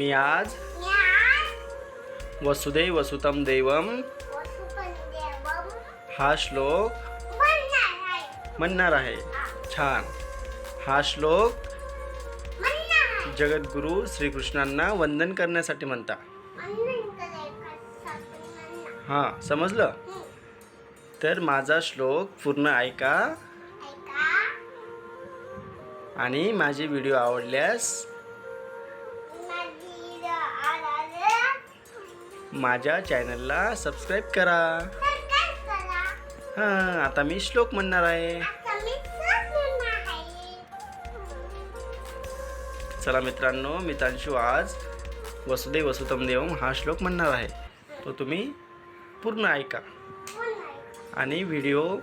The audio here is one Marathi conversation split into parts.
मी आज वसुदेव वसुतम देवम हा श्लोक म्हणणार आहे. छान. हा श्लोक जगद्गुरू श्रीकृष्णांना वंदन करण्यासाठी म्हणता. हां समजलं. तर माझा श्लोक पूर्ण ऐका. आणि माझे व्हिडिओ आवडल्यास माझ्या चॅनलला सबस्क्राईब करा. हां आता मी श्लोक म्हणणार आहे. चला मित्रांनो मित्रांशू आज वसुदेव वसुतम देवम हा श्लोक म्हणणार आहे. तो तुम्ही पूर्ण ऐका. आणि व्हिडिओ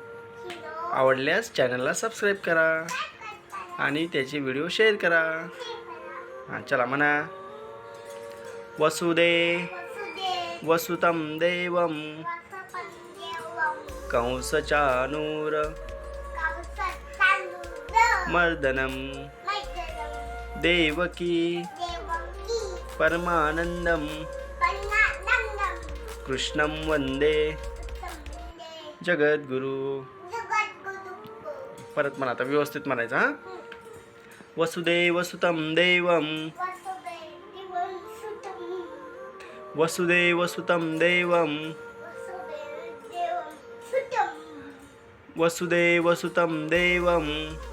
आवडल्यास चॅनलला सबस्क्राईब करा. आणि त्याचे व्हिडिओ शेअर करा. हां चला म्हणा. वसुदे देवम वसुपंदेवम कंसचानूर। मैत्रीम देवकी। पन्नानंदम कृष्णं वंदे संबंधे जगद्गुरु। परत म्हणा आता व्यवस्थित म्हणायचं हां? वसुदेव वसुतम वसुदेव वसुतम देवम वसुदेव सुतम वसुदेव वसुतम देवम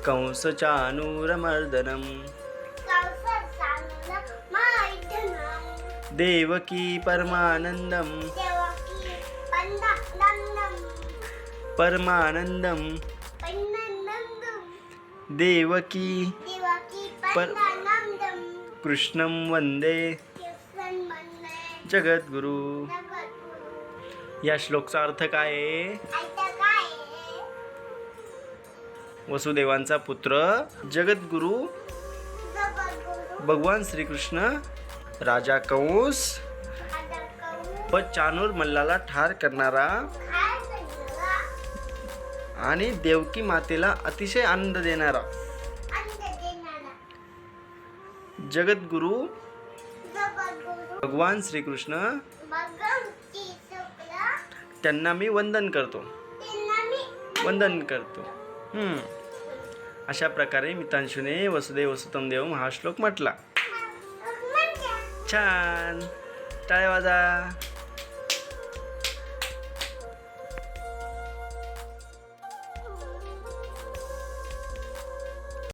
कंसचानूरमर्दनम कौसत चालू मैत्रीम देवकी परमानंदम पन्नानंदम देवकी कृष्णं म्हणणे जगद्गुरु। या श्लोकचा अर्थ काय आहे? वसुदेवांचा पुत्र जगद्गुरु। भगवान श्रीकृष्ण राजा कंस व चानूर मल्लाला ठार करणारा आणि देवकी मातेला अतिशय आनंद देणारा। जगद्गुरु भगवान श्रीकृष्ण त्यांना मी वंदन करतो. वंदन करतो. हम्म. अशा प्रकारे मितांशूने वसुदेव वसुतम देव हा श्लोक म्हटला. छान. टाळ्या वाजा.